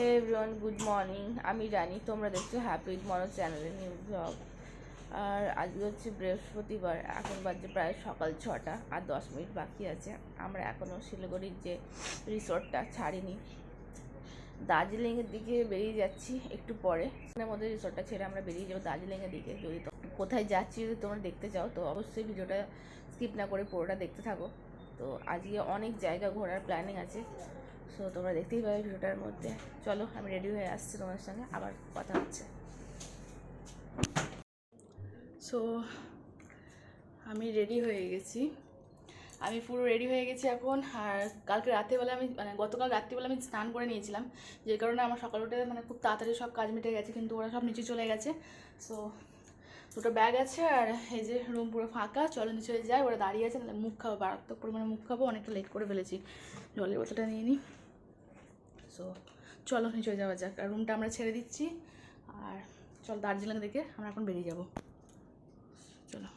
Everyone good morning আমি জানি তোমরা দেখছ হ্যাপি মনো চ্যানেলে নিউ ব্লগ আর আজকে হচ্ছে বৃহস্পতিবার, এখন বাজে প্রায় সকাল ছটা আর দশ মিনিট বাকি আছে। আমরা এখনও শিলিগুড়ির যে রিসোর্টটা ছাড়িনি। দার্জিলিংয়ের দিকে বেরিয়ে যাচ্ছি একটু পরে। এর মধ্যে রিসোর্টটা ছেড়ে আমরা বেরিয়ে যাব দার্জিলিংয়ের দিকে। যদি কোথায় যাচ্ছি যদি তোমরা দেখতে চাও, তো অবশ্যই ভিডিওটা স্কিপ না করে পুরোটা দেখতে থাকো। তো আজকে অনেক জায়গা ঘোরার প্ল্যানিং আছে। সো তোমরা দেখতেই পাবে ভিডিওটার মধ্যে। চলো, আমি রেডি হয়ে আসছি তোমার সঙ্গে। আবার কথা হচ্ছে। সো আমি রেডি হয়ে গেছি। আমি পুরো রেডি হয়ে গেছি এখন। আর কালকে রাত্রিবেলা আমি মানে গতকাল রাত্রিবেলা আমি স্নান করে নিয়েছিলাম। যে কারণে আমার সকাল উঠে মানে খুব তাড়াতাড়ি সব কাজ মিটে গেছে, কিন্তু ওরা সব নিচে চলে গেছে। সো দুটো ব্যাগ আছে আর এই যে রুম পুরো ফাঁকা। চলো, নিচে যায় ওরা দাঁড়িয়ে আছে মুখ খাব। মারাত্মক পরিমাণে মুখ খাব। অনেকটা লেট করে ফেলেছি। জলের বোতলটা নিয়ে নিই সো চলো নিচে যাওয়া যাক। আর রুমটা আমরা ছেড়ে দিচ্ছি। আর চল দার্জিলিং থেকে আমরা এখন বেরিয়ে যাব। চলো।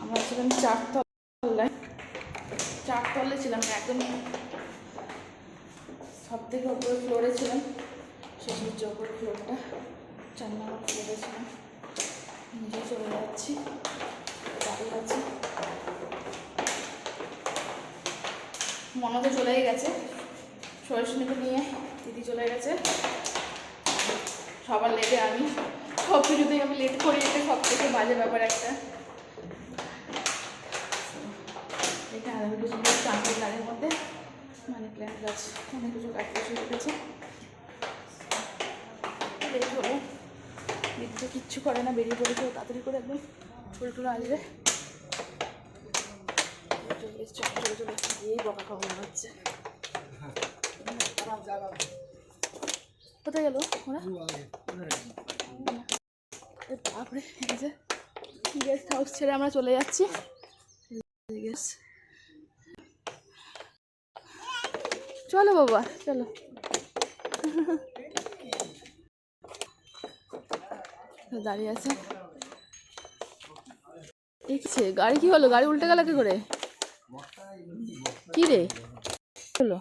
আমরা ছিলাম চারতলায়। চারতলায় ছিলাম একদম সব থেকে উপরে ফ্লোরে ছিলাম। হচ্ছে উপরে ফ্লোরটা চার নম্বর ফ্লোরে ছিলাম। নিজে চলে যাচ্ছি। দাঁড়িয়ে মনে তো চলেই গেছে। সরস্বনীকে নিয়ে দিদি চলে গেছে। সবার লেটে আমি। সব কিছুতেই আমি লেট করি, এটা সব থেকে বাজে ব্যাপার একটা। এটা আরও কিছু চাঁদের গাড়ির মধ্যে মানে প্ল্যান গাছ অনেক কিছু কাটতে শুরু করেছে। লেট হলো দিদি তো কিচ্ছু করে না, বেরিয়ে পড়েছে তাড়াতাড়ি করে একদম ফুল টুল আসবে। কোথায় হাউস ছেড়ে আমরা চলে যাচ্ছি। চলো বাবা, চলো। দাঁড়িয়ে আছে। দেখছে, গাড়ি কি হলো? গাড়ি উল্টে গেল কি করে? কি রে? হলো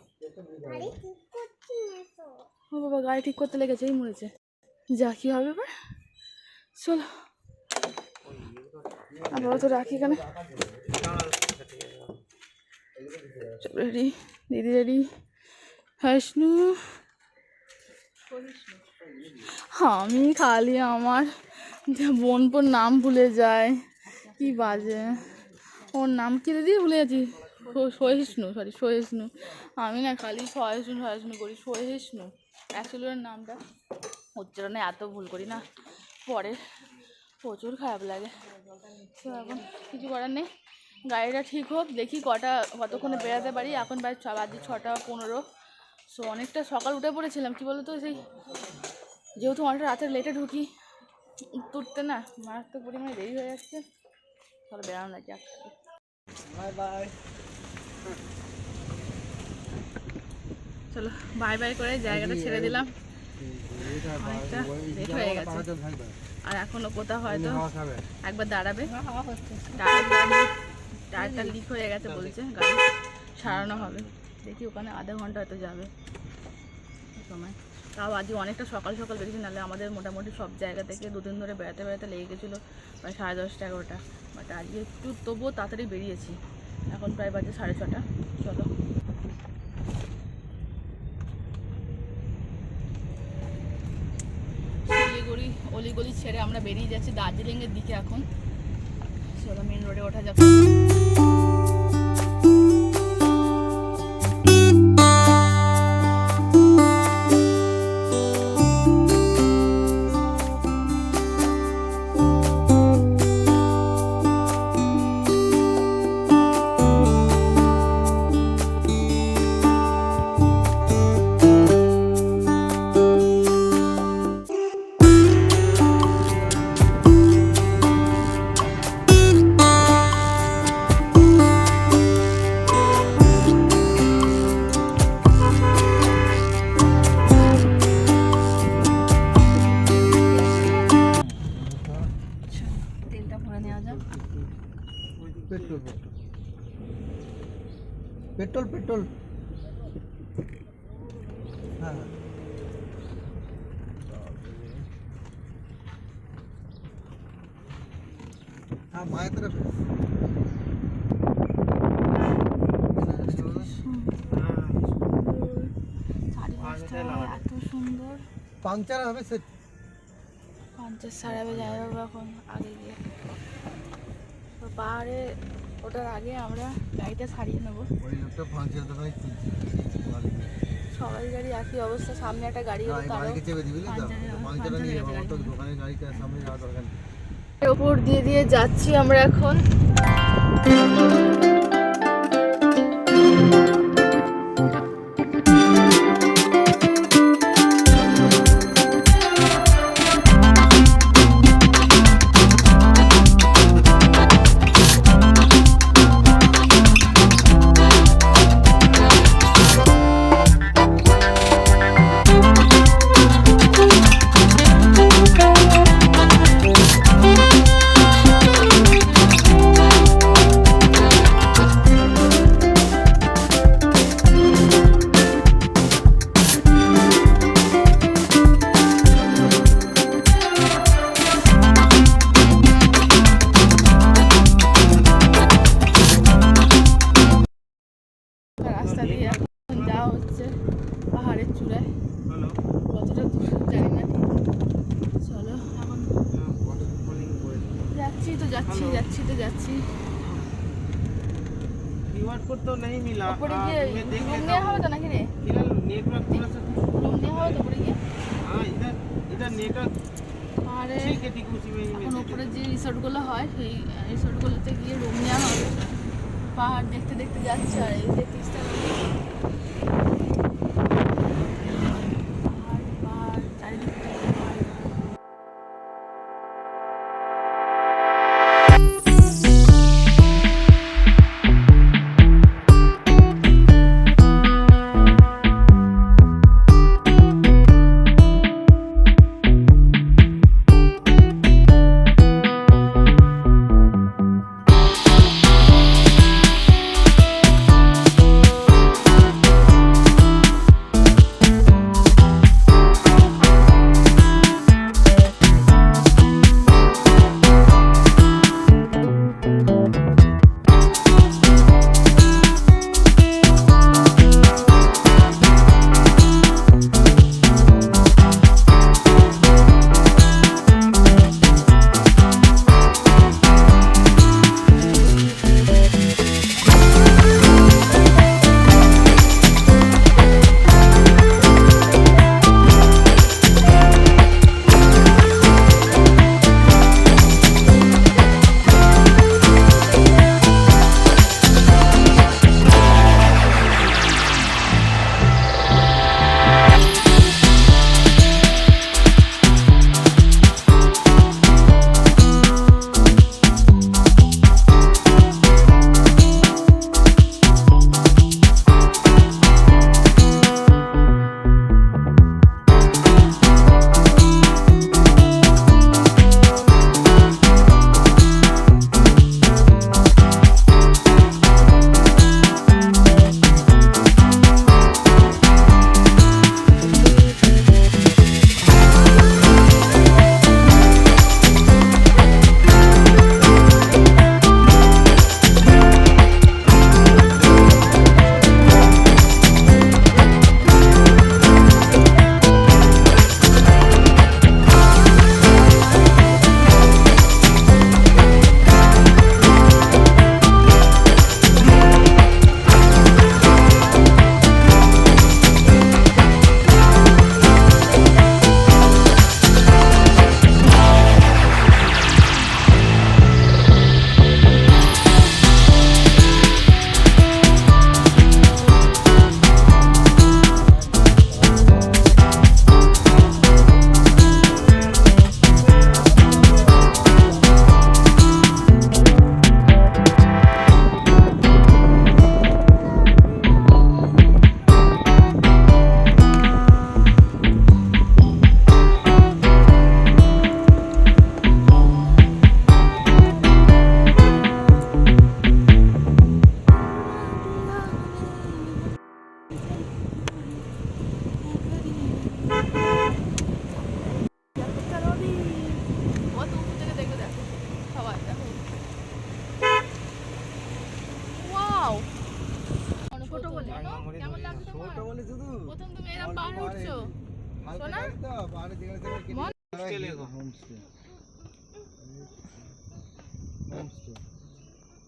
ও বাবা গাড়ি ঠিক করতে লেগেছে এই মরেছে। যা কি হবে এবার? চলো। আমরা তো রাখি এখানে। রেডি। দিদি রেডি। হাসনু। আমি খালি আমার বোন বোন নাম ভুলে যায় কি বাজে। ওর নাম কি দিদি ভুলে গেছি। সহিষ্ণু সরি সহিষ্ণু। আমি না খালি সহিষ্ণু সহিষ্ণু করি, সহিষ্ণু। অ্যাকচুয়ালি ওর নামটা উচ্চারণে এত ভুল করি না। পরে প্রচুর খারাপ লাগে। তো এখন কিছু করার নেই। গাড়িটা ঠিক হোক, দেখি কটা, কতক্ষণে বেড়াতে পারি। এখন প্রায় ছ বাজে ছটা পনেরো। সো, অনেকটা সকাল উঠে পড়েছিলাম, কী বলতো সেই? যেহেতু অনেকটা রাতে লেটে ঢুকি তুলতে না মারাত্মক পরিমাণে দেরি হয়ে যাচ্ছে। তাহলে বেড়ানো বাই চলো বাই বাই করে জায়গাটা ছেড়ে দিলাম। লেট হয়ে গেছে। আর এখনও কোথাও হয়তো একবার দাঁড়াবে। টায়ার টায়ারটা লিক হয়ে গেছে বলছে গাড়ি সারানো হবে। দেখি ওখানে আধা ঘণ্টা হয়তো যাবে। সময়। তাও আজকে অনেকটা সকাল সকাল বেরিয়েছি, নাহলে আমাদের মোটামুটি সব জায়গা থেকে দুদিন ধরে বেড়াতে বেড়াতে লেগে গেছিল প্রায় সাড়ে দশটা, এগারোটা। বাট আজকে একটু তবুও তাড়াতাড়ি বেরিয়েছি। এখন প্রায় বাজে সাড়ে ছটা। চলো। শিলিগুড়ি, অলিগলি ছেড়ে আমরা বেরিয়ে যাচ্ছি দার্জিলিংয়ের দিকে এখন। চলো মেন রোডে ওঠা এটা ভরে নেওয়া যাক। Petrol petrol petrol. হ্যাঁ, হ্যাঁ।, হ্যাঁ পাঞ্চার হবে সে পাঞ্চার সারাবে যাই হোক এখন আগে গিয়ে। পাহাড়ে ওটার আগে আমরা গাড়িটা সারিয়ে নেব। সবাই গাড়ি একই অবস্থা সামনে একটা গাড়ি ওপর দিয়ে দিয়ে যাচ্ছি আমরা এখন। को तो नहीं मिला ওপরে आ, গিয়ে मैं देख রুম लेता নেওয়া हूँ হবে তো নাকি রে फिलहाल नेटवर्क थोड़ा सा রুম নেওয়া হবে তো ওপরে গিয়ে हाँ इधर इधर नेटवर्क পাহাড়ে ठीक है ठीक है उसी में ही এখন मैं ওপরে যে রিসোর্টগুলো হয় সেই রিসোর্টগুলোতে গিয়ে রুম নেওয়া হবে পাহাড় দেখতে দেখতে যাচ্ছে আর এই যে তিস্তা নদী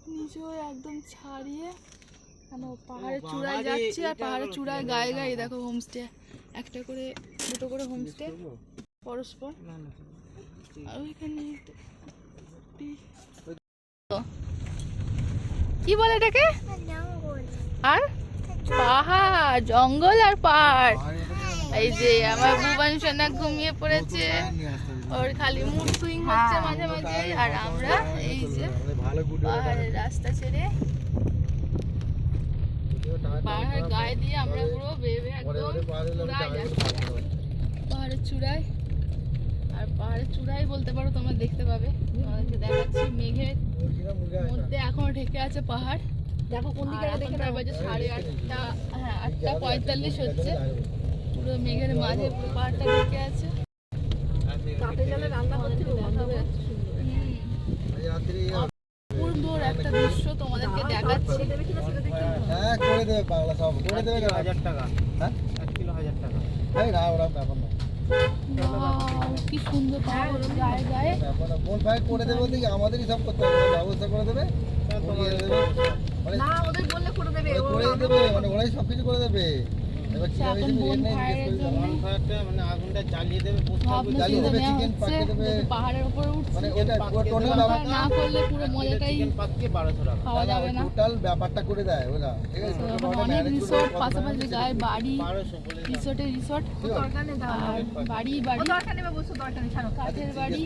নিজেও একদম ছাড়িয়ে কেন পাহাড়ের চূড়ায় রে, যাচ্ছি আর পাহাড়ের চূড়ায় কি গায়ে গায়ে দেখো হোমস্টে একটা করে দুটো করে হোমস্টে পরস্পর। আর ওইখানে কি বলে এটাকে? আর পাহাড় জঙ্গল আর পাহাড়ে এই যে আমার ভুবন সোনা ঘুমিয়ে পড়েছে। ওর খালি মুড সুইং হচ্ছে মাঝে মাঝে আর আমরা এই যে পাহাড়ের রাস্তা ছেড়ে পাহাড়ের গায়ে দিয়ে আমরা পুরো বেবে একদম চূড়ায় যাচ্ছি। পাহাড়ের চূড়ায়। আর পাহাড়ের চূড়ায় বলতে পারো তোমরা দেখতে পাবে। তোমাদেরকে দেখাচ্ছি মেঘের মধ্যে এখনও ঢেকে আছে পাহাড়। দেখো কোন দিকে দেখে বাজে সাড়ে আটটা হ্যাঁ আটটা পঁয়তাল্লিশ হচ্ছে। পুরো মেঘের মাঝে পুরো পাহাড়টা ঢেকে আছে। সুন্দর একটা দৃশ্য তোমাদেরকে দেখাচ্ছি। হ্যাঁ করে দেবে বাংলা সব করে দেবে হাজার টাকা। হ্যাঁ? এক কিলো হাজার টাকা। এই না ওরা ব্যাপার না। কি সুন্দর পাহাড় গায়ে গায়ে। ব্যাপার না ভাই করে দেবে বলতে আমাদেরই সব করতে হবে ব্যবস্থা করে দেবে করিয়ে মানে ওদের বললে করে দেবে ওরা দেবে মানে ওরাই সব কিছু করে দেবে। এখন বোন ফায়ারের জন্য মানে আগুনটা জ্বালিয়ে দেবে জ্বালিয়ে। পাহাড়ের উপরে উঠছি মানে ওটা টোটাল না করলে পুরো মজাটাই চিকেন পাতকে বারোশো টাকা। খাওয়া যাবে না। টোটাল ব্যাপারটা করে দেয় ওরা ঠিক আছে তো টোটাল ওখানে ওরা অনেক পাশাপাশি গায়ে বাড়ি। রিসোর্টে বাড়ি বাড়ি। কাঠের বাড়ি?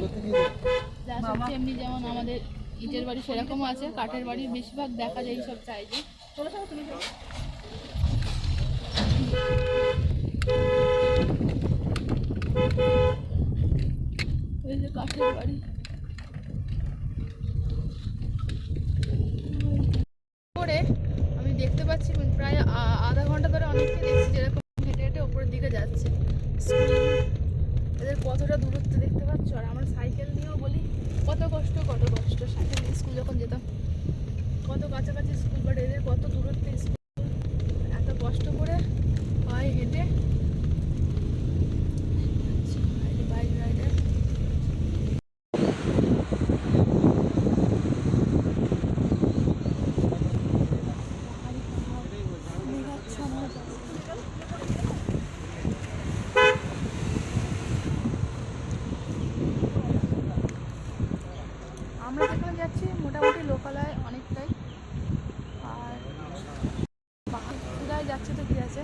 যা সব এমনি যেমন আমাদের ইটের বাড়ি সেরকম আছে কাঠের বাড়ি বেশিরভাগ দেখা যায় এইসব সাইজে ওই যে কাঠের বাড়ি করে আমি দেখতে পাচ্ছি প্রায় আ- আধা ঘণ্টা ধরে অনেককে দেখছি যেরকম হেঁটে হেঁটে ওপরের দিকে যাচ্ছে স্কুল এদের কতটা দূরত্ব দেখতে পাচ্ছ আর আমার সাইকেল নিয়েও বলি কত কষ্ট কত কষ্ট সাইকেল নিয়ে স্কুল যখন যেতাম কত কাছাকাছি স্কুল বাট এদের কত দূরত্বে স্কুল এত কষ্ট করে পায়ে হেঁটে বাইক রাইডার আমরা যেখানে যাচ্ছি মোটামুটি লোকালয় অনেকটাই আর পাহাড় চূড়ায় যাচ্ছে তো কি আছে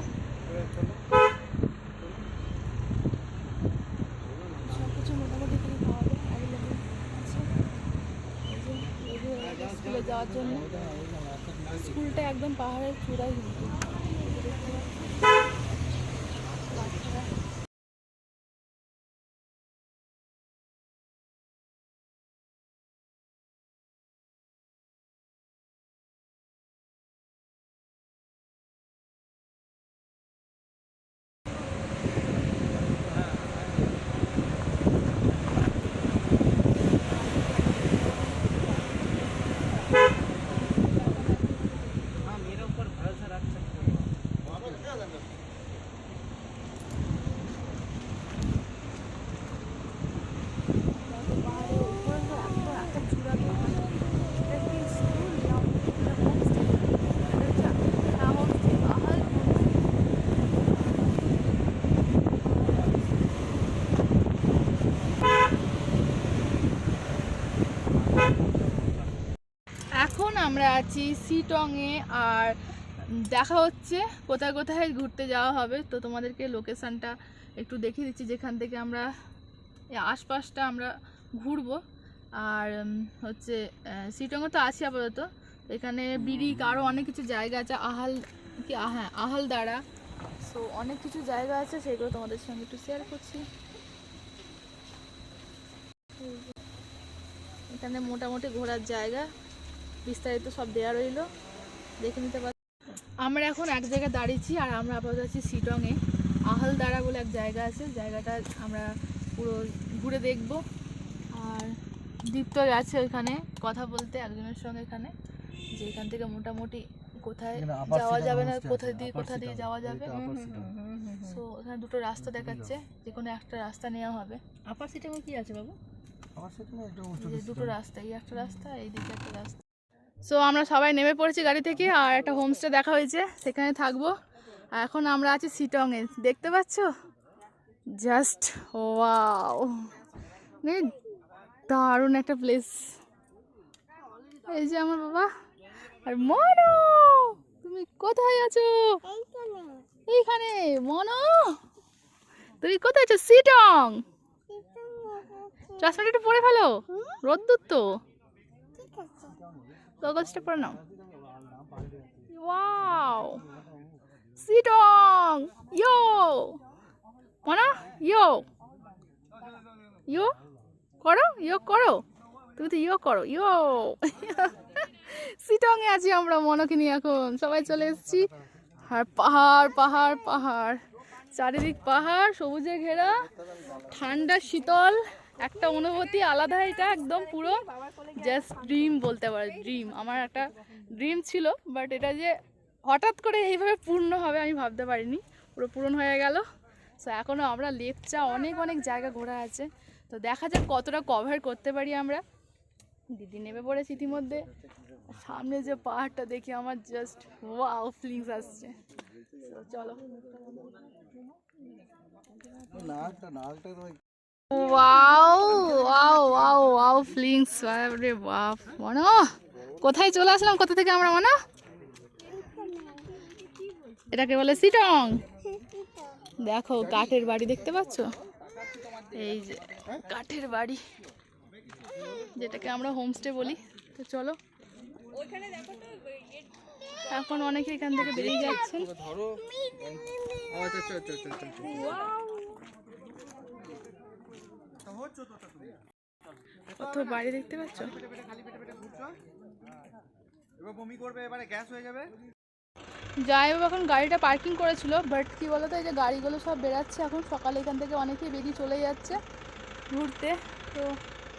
সব কিছু মোটামুটি এখানে পাওয়া যায় অ্যাভেলেবেল আছে এই যে এই যে স্কুলে যাওয়ার জন্য স্কুলটা একদম পাহাড়ের চূড়ায় আছি সিটংয়ে আর দেখা হচ্ছে কোথায় কোথায় ঘুরতে যাওয়া হবে। তো তোমাদেরকে লোকেশনটা একটু দেখিয়ে দিচ্ছি যেখান থেকে আমরা আশপাশটা আমরা ঘুরবো। আর হচ্ছে সিটংয়ে তো আছি আপাতত। এখানে বিরিক আরও অনেক কিছু জায়গা আছে আহাল কি হ্যাঁ আহালদাড়া সো অনেক কিছু জায়গা আছে সেগুলো তোমাদের সঙ্গে একটু শেয়ার করছি। এখানে মোটামুটি ঘোরার জায়গা। বিস্তারিত সব দেওয়া রইল। দেখে নিতে পার। আমরা এখন এক জায়গায় দাঁড়িয়েছি আর আমরা আপাতত আছি সিটংয়ে আহালদারা বলে এক জায়গা আছে জায়গাটা আমরা পুরো ঘুরে দেখব। আর দীপ্ত আছে ওইখানে কথা বলতে একজনের সঙ্গে এখানে যে এখান থেকে মোটামুটি কোথায় যাওয়া যাবে না কোথায় দিয়ে কোথা দিয়ে যাওয়া যাবে। সো ওখানে দুটো রাস্তা দেখাচ্ছে যে কোনো একটা রাস্তা নেওয়া হবে। আপার সিটেমে কি আছে বাবু? আমার সাথে না এটা উঁচু যে দুটো রাস্তা এই একটা রাস্তা এই দিকে একটা রাস্তা। সো আমরা সবাই নেমে পড়েছি গাড়ি থেকে আর একটা হোমস্টে দেখা হয়েছে সেখানে থাকব। আর এখন আমরা আছি সিটংয়ে দেখতে পাচ্ছ? জাস্ট ওয়াও দারুণ একটা প্লেস এই যে আমার বাবা আর মনো তুমি কোথায় আছো? এইখানে মনো তুমি কোথায় আছো? সিটং চশমাটা একটু পরে ফেলো। রোদ্দুর তো। গগলসটা পরে নাও ওয়াও সিটং ইয়ো মনা ইয়ো ইয়ো করো ইয়ো করো তুমি তো ইয়ো করো ইয়ো সিটং এ আছি আমরা মনকে নিয়ে এখন। সবাই চলে এসেছি। আর পাহাড় পাহাড় পাহাড়। চারিদিক পাহাড়, সবুজে ঘেরা, ঠান্ডা, শীতল। একটা অনুভূতি আলাদা, এটা একদম পুরো জাস্ট ড্রিম বলতে পারো ড্রিম আমার একটা ড্রিম ছিল বাট এটা যে হঠাৎ করে এইভাবে পূর্ণ হবে আমি ভাবতে পারিনি। পুরো পূরণ হয়ে গেল। সো এখনও আমরা লেপচা অনেক অনেক জায়গা ঘোরা আছে। তো দেখা যাক কতটা কভার করতে পারি আমরা। দিদি নেমে পড়েছি ইতিমধ্যে। সামনে যে পাহাড়টা দেখে আমার জাস্ট ওয়াও ফিলিংস আসছে। চলো। Wow wow wow wow feelings বাপ। মনো কোথায় চলে আসলাম? কোথা থেকে আমরা মনো? এটাকে বলে সিটং। দেখো কাঠের বাড়ি দেখতে পাচ্ছ? এই যে কাঠের বাড়ি যেটাকে আমরা হোমস্টে বলি। তো চলো। এখন অনেকে এখান থেকে বেরিয়ে যাচ্ছেন ধরো আচ্ছা আচ্ছা আচ্ছা আচ্ছা আচ্ছা কত বাড়ি দেখতে পাচ্ছ? এবার বমি করবে এবারে গ্যাস হয়ে যাবে। যাই হোক এখন গাড়িটা পার্কিং করেছিল বাট কি বলতো এই যে গাড়িগুলো সব বেরাচ্ছে এখন সকালে এখান থেকে অনেকেই বেরিয়ে চলে যাচ্ছে ঘুরতে। তো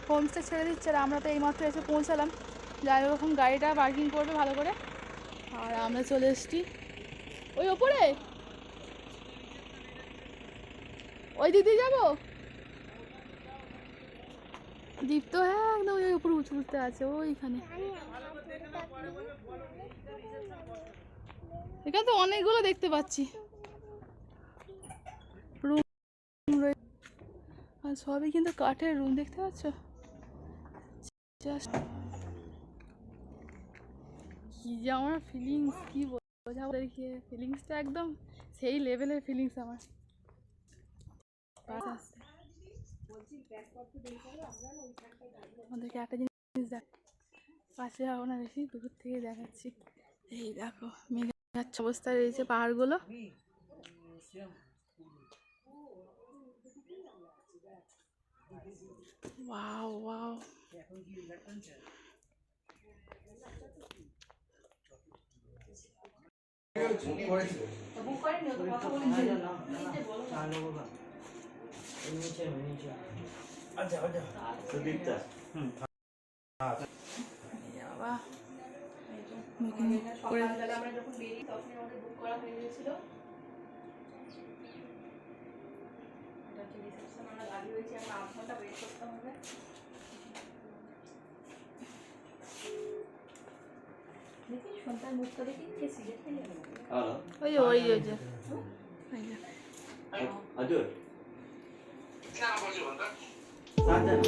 হোমস্টে ছেড়ে দিচ্ছে আর আমরা তো এইমাত্র এসে পৌঁছালাম। যাই হোক এখন গাড়িটা পার্কিং করবে ভালো করে। আর আমরা চলে এসছি। ওই ওপরে? ওই দিদি যাব? দ্বীপ তো হ্যাঁ একদম ওই উপরে উঁচু উঁচুতে আছে, ওইখানে। এখানে তো অনেকগুলো দেখতে পাচ্ছি। রুম আর সবই কিন্তু কাঠের রুম দেখতে পাচ্ছ? জাস্ট কি যে আমার ফিলিংস কি বোঝাবো? ফিলিংসটা একদম সেই লেভেলের ফিলিংস আমার। আমাদেরকে একটা জিনিস দেখ পাশে যাব না বেশি দূর থেকে দেখাচ্ছি। এই দেখো মেঘাচ্ছ অবস্থায় রয়েছে পাহাড়গুলো। ওয়াও ওয়াও বাবা সকালবেলা আমরা যখন বেরিয়ে তখন আমাদের বুক করা হয়ে গেছিল রিসেপশন আমরা গাড়ি হয়েছি এখন আধ ঘণ্টা ওয়েট করতে হবে দেখি সন্তান মুখটা দেখি কে সিগারেট খেয়ে ওই ওই ওই যে ওই 싸잖아.